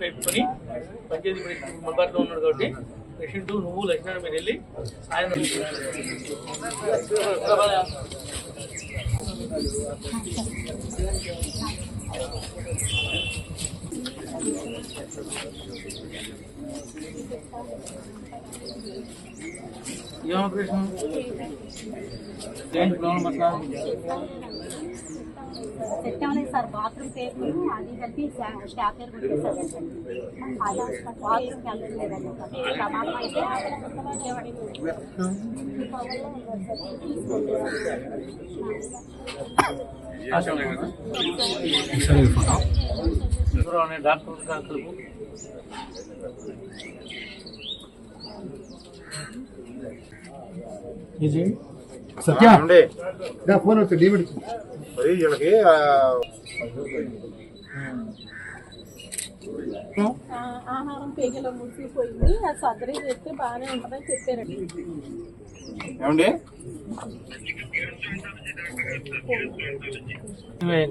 పెట్టుకొని పంచాయతీ మొబైల్లో ఉన్నాడు కాబట్టి పేషెంట్ నువ్వు లక్ష్మణ మీరు వెళ్ళి సాయంత్రం ఏం ఆపరేషన్ ఏంటి ప్రాబ్లం అట్లా సెట్ అవ్వలేదు సార్ బాత్రూమ్ పేరు అది కలిపి స్టాఫ్ పేరు కొట్టేసారు బాత్రూమ్కి వెళ్ళలేదండి సార్ ప్రమాదం అయితే ఎవరో అనే డాక్టర్ కలుపు ఇది? సత్య? ఫోన్ వస్తుంది లీవ్ మరి వీళ్ళకి ఆ, ఆ, ఆహారం పేగలో ముసిపోయింది ఆ సర్జరీ చేస్తే బాగానే ఉంటుందని చెప్పారండి. ఏమండి?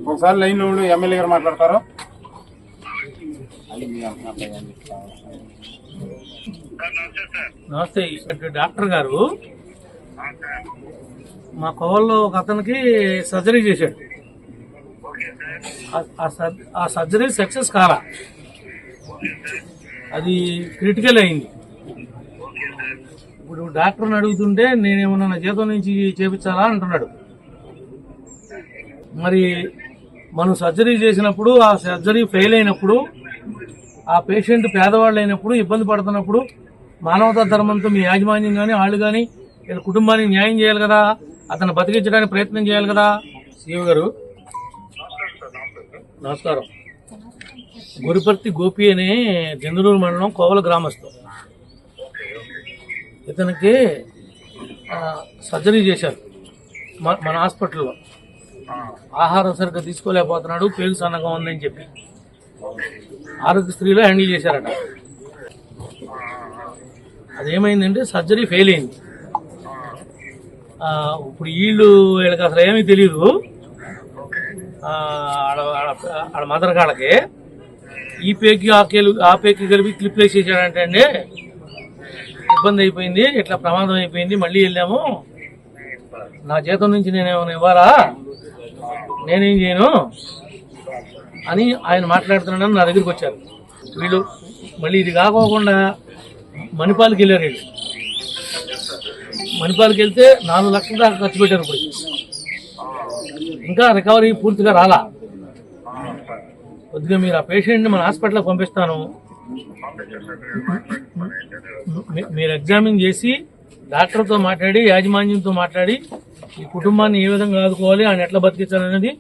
ఒకసారి లైన్లో ఉండి ఎమ్మెల్యే గారు మాట్లాడతారు. నమస్తే ఇక్కడ డాక్టర్ గారు. మా కోవల్లో ఒక అతనికి సర్జరీ చేశాడు. ఆ- ఆ సర్జరీ సక్సెస్ కాలా. అది క్రిటికల్ అయింది. ఇప్పుడు డాక్టర్ని అడుగుతుంటే నేనేమన్నా నా జీతం నుంచి చేపించాలా అంటున్నాడు. మరి మనం సర్జరీ చేసినప్పుడు ఆ సర్జరీ ఫెయిల్ అయినప్పుడు ఆ పేషెంట్ పేదవాళ్ళు అయినప్పుడు ఇబ్బంది పడుతున్నప్పుడు మానవతా ధర్మంతో మీ యాజమాన్యం కానీ వాళ్ళు కానీ వీళ్ళ కుటుంబానికి న్యాయం చేయాలి కదా అతను బతికించడానికి ప్రయత్నం చేయాలి కదా? సీఎం గారు. నమస్కారం. గురిపర్తి గోపి అనే చంద్రూరు మండలం కోవల గ్రామస్తు ఇతనికి సర్జరీ చేశారు. మన హాస్పిటల్లో. ఆహారం సరిగ్గా తీసుకోలేకపోతున్నాడు పేగు సన్నగా ఉందని చెప్పి. ఆరోగ్యశ్రీలో హ్యాండిల్ చేశారట. అదేమైందంటే సర్జరీ ఫెయిల్ అయింది. ఇప్పుడు వీళ్ళు వీళ్ళకి అసలు ఏమీ తెలియదు ఆడ ఆడ మదర్ కాళ్ళకి. ఈ పేకి ఆ కేలు ఆ పేకి కలిపి క్లిప్ వేసేసాడంటే అండి ఇబ్బంది అయిపోయింది ఇట్లా ప్రమాదం అయిపోయింది మళ్ళీ వెళ్ళాము. నా జీతం నుంచి నేనేమైనా ఇవ్వాలా? నేనేం చేయను? అని ఆయన మాట్లాడుతున్నాడని నా దగ్గరికి వచ్చారు. వీళ్ళు మళ్ళీ ఇది కాకోకుండా మణిపాల్కి వెళ్ళారు వీళ్ళు. మణిపాల్కి వెళ్తే నాలుగు లక్షల దాకా ఖర్చు పెట్టారు ఇప్పుడు. ఇంకా రికవరీ పూర్తిగా రాలా. కొద్దిగా మీరు ఆ పేషెంట్ని మన హాస్పిటల్కి పంపిస్తాను. మీరు ఎగ్జామిన్ చేసి డాక్టర్తో మాట్లాడి యాజమాన్యంతో మాట్లాడి ఈ కుటుంబాన్ని ఏ విధంగా ఆదుకోవాలి ఆయన ఎట్లా బతికించాలనేది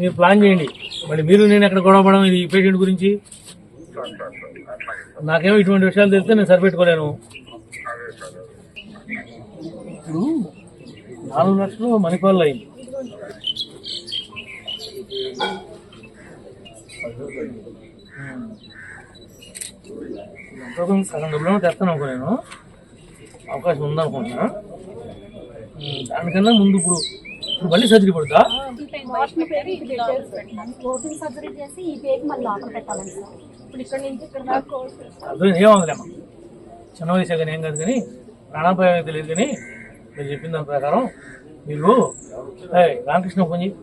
మీరు ప్లాన్ చేయండి. మరి మీరు నేను ఎక్కడ గొడవ పడడం ఇది పేషెంట్ గురించి? నాకేమో ఇటువంటి విషయాలు తెలిస్తే నేను సరిపెట్టుకోలేను. ఇప్పుడు నాలుగు లక్షలు మణిపాల్లో అయింది ఎంతో కొంత సగం డబ్బులు తెస్తాను అనుకో నేను. అవకాశం ఉందనుకుంటున్నా. దానికన్నా ముందు ఇప్పుడు ఇప్పుడు మళ్ళీ సర్జరీ పడుతుందా బాత్రూమ్ పేరు ఇది పెట్టారు ఓపెన్ సర్జరీ చేసి ఈ పేరు మళ్ళీ లోపల పెట్టాలండి సార్. ఇప్పుడు ఇక్కడ నుంచి ఇక్కడ దాకా అర్థం ఏమవుతుందమ్మా చిన్న వయసు కానీ ఏం కాదు కానీ ప్రాణాపాయం తెలియదు కానీ మీరు చెప్పిన దాని ప్రకారం మీరు ఏయ్, రామకృష్ణ ఫోన్ చేయి.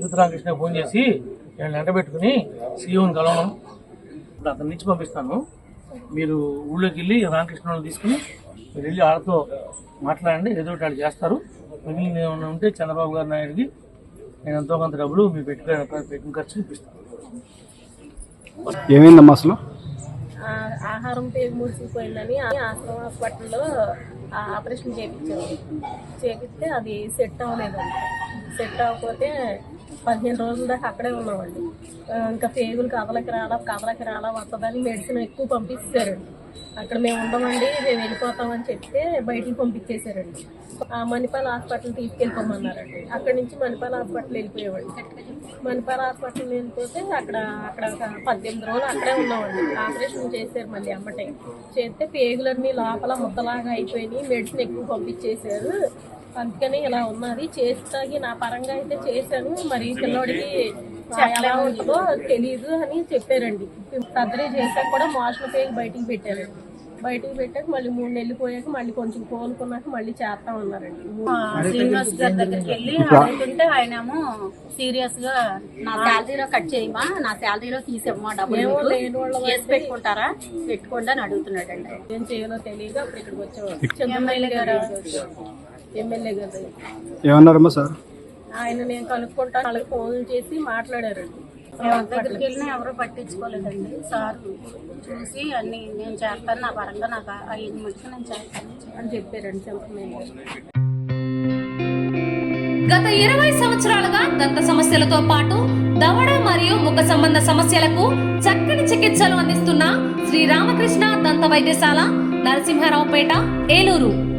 యూత్ రామకృష్ణ ఫోన్ చేసి నేను వెంట పెట్టుకుని సీఎంని కలవను ఇప్పుడు అతని నుంచి పంపిస్తాను. మీరు ఊళ్ళోకి వెళ్ళి రామకృష్ణ వాళ్ళని తీసుకుని మీరు వెళ్ళి వాళ్ళతో మాట్లాడండి ఏదో ఒకటి వాళ్ళు చేస్తారు. మిగిలిన ఏమైనా ఉంటే చంద్రబాబు గారి నాయుడికి నేను ఎంతో కొంత డబ్బులు మీ పెట్టుకుని పెట్టిన ఖర్చు ఇప్పిస్తాను ఏమైందమ్మా అసలు? ఆహారం పేరు ఆశ్రమ హాస్పిటల్లో ఆ ఆపరేషన్ చేయించారు చేపిస్తే అది సెట్ అవ్వలేదండి సెట్ అవ్వకపోతే పదిహేను రోజుల దాకా అక్కడే ఉన్నామండి. ఇంకా పేగులు కదలకి రాలా కదలకి రాలా వస్తుందని మెడిసిన్ ఎక్కువ పంపించారండి అక్కడ మేము ఉండమండి మేము వెళ్ళిపోతామని చెప్తే బయటికి పంపించేశారండి. ఆ మణిపాల్ హాస్పిటల్ తీసుకెళ్ళిపోమన్నారండి. అక్కడి నుంచి మణిపాల్ హాస్పిటల్ వెళ్ళిపోయేవాడి మణిపాల్ హాస్పిటల్ వెళ్ళిపోతే అక్కడ అక్కడ ఒక పద్దెనిమిది రోజులు అక్కడే ఉన్నామండి. ఆపరేషన్ చేశారు మళ్ళీ అమ్మటే. చేస్తే పేగులన్నీ లోపల ముద్దలాగా అయిపోయినాయి మెడిసిన్ ఎక్కువ పంపించేశారు. అందుకని ఇలా ఉన్నది. చేస్తాగి నా పరంగా అయితే చేశాను. మరి పిల్లోడికి ఎలా ఉంటుందో తెలియదు అని చెప్పారండి. సర్జరీ చేశాక కూడా మోషన్ పేగి బయటికి పెట్టారండి బయటికి పెట్టాక మళ్ళీ మూడు నెలలు పోయాక మళ్ళీ కొంచెం కోలుకున్నాక మళ్ళీ చేస్తా ఉన్నారండి. శ్రీనివాస్ గారి దగ్గరికి వెళ్ళి అడుగుతుంటే ఆయనేమో సీరియస్గా నా శాలరీలో కట్ చేయమా? నా శాలరీలో తీసేమ్మా డబ్బులు చేసి పెట్టుకుంటారా? పెట్టుకోండి అని అడుగుతున్నాడండి. ఏం చేయాలో తెలియక అప్పుడు ఇక్కడికి వచ్చేవాడు ఎమ్మెల్యే గారు ఎమ్మెల్యే గారు. ఏమన్నారమ్మా సార్? ఆయన నేను కనుక్కుంటాను వాళ్ళకి ఫోన్ చేసి మాట్లాడారండి. ఎవరి దగ్గరికి వెళ్ళినా ఎవరు పట్టించుకోలేదండి. సార్ చూసి అన్ని నేను చేస్తాను నా పరంగా నాకు ఐదు మటుకు నేను చేస్తాను. అని చెప్పారండి చెప్పలేదు గత ఇరవై సంవత్సరాలుగా దంత సమస్యలతో పాటు దవడ మరియు ముఖ సంబంధ సమస్యలకు చక్కని చికిత్సలు అందిస్తున్న శ్రీ రామకృష్ణ దంత వైద్యశాల నరసింహారావుపేట ఏలూరు.